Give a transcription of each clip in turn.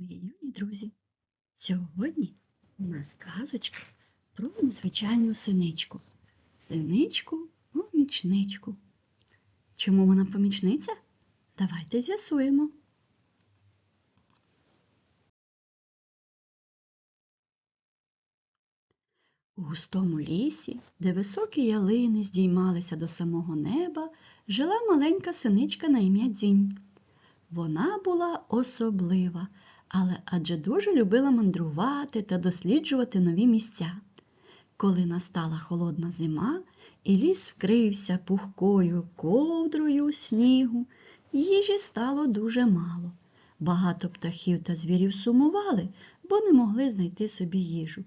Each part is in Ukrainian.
Мої юні друзі, сьогодні у нас казочка про незвичайну синичку. Синичку помічничку. Чому вона помічниця? Давайте з'ясуємо. У густому лісі, де високі ялини здіймалися до самого неба, жила маленька синичка на ім'я Дзінь. Вона була особлива, але адже дуже любила мандрувати та досліджувати нові місця. Коли настала холодна зима, і ліс вкрився пухкою ковдрою снігу, їжі стало дуже мало. Багато птахів та звірів сумували, бо не могли знайти собі їжу.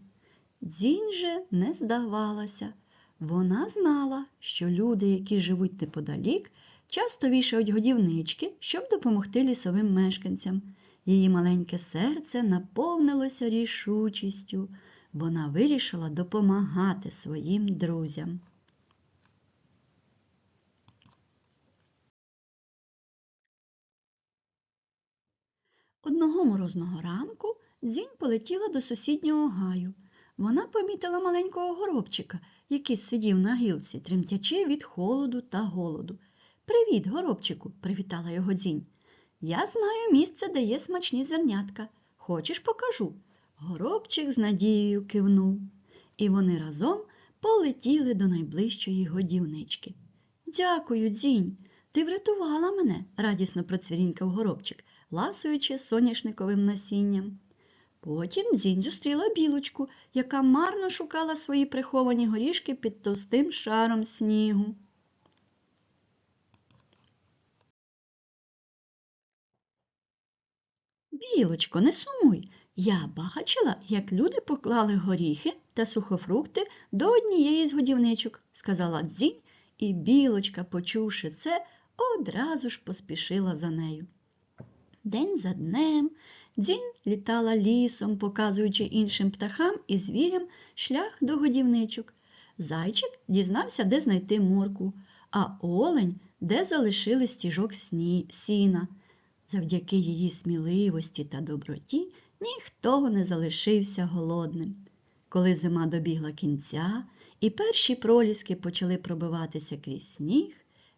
Дзінь же не здавалася. Вона знала, що люди, які живуть неподалік, часто вішають годівнички, щоб допомогти лісовим мешканцям. Її маленьке серце наповнилося рішучістю. Вона вирішила допомагати своїм друзям. Одного морозного ранку дзінь полетіла до сусіднього гаю. Вона помітила маленького горобчика, який сидів на гілці, тремтячи від холоду та голоду. Привіт, горобчику, привітала його дзінь. Я знаю місце, де є смачні зернятка. Хочеш, покажу? Горобчик з надією кивнув, і вони разом полетіли до найближчої годівнички. Дякую, дзінь. Ти врятувала мене, радісно процвірінькав горобчик, ласуючи соняшниковим насінням. Потім дзінь зустріла білочку, яка марно шукала свої приховані горішки під товстим шаром снігу. Білочко, не сумуй. Я бачила, як люди поклали горіхи та сухофрукти до однієї з годівничок, сказала дзінь, і білочка, почувши це, одразу ж поспішила за нею. День за днем дзінь літала лісом, показуючи іншим птахам і звірям шлях до годівничок. Зайчик дізнався, де знайти морку, а олень, де залишили стіжок сні... сіна. Завдяки її сміливості та доброті ніхто не залишився голодним. Коли зима добігла кінця і перші проліски почали пробиватися крізь сніг,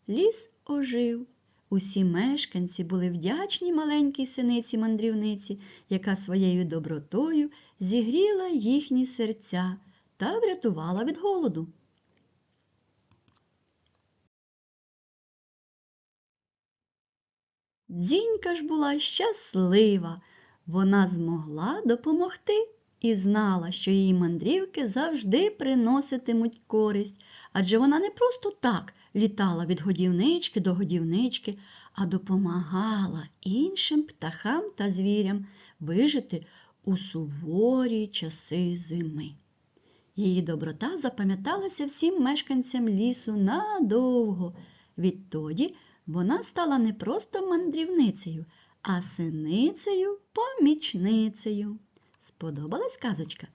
ліс ожив. Усі мешканці були вдячні маленькій синиці мандрівниці, яка своєю добротою зігріла їхні серця та врятувала від голоду. Дзінька ж була щаслива. Вона змогла допомогти і знала, що її мандрівки завжди приноситимуть користь, адже вона не просто так літала від годівнички до годівнички, а допомагала іншим птахам та звірям вижити у суворі часи зими. Її доброта запам'яталася всім мешканцям лісу надовго. Відтоді вона стала не просто мандрівницею, а синицею помічницею. Сподобалась казочка?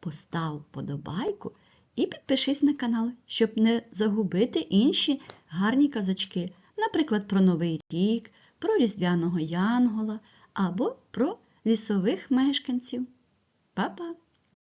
Постав подобайку і підпишись на канал, щоб не загубити інші гарні казочки, наприклад, про Новий рік, про Різдвяного Янгола або про лісових мешканців. Па-па!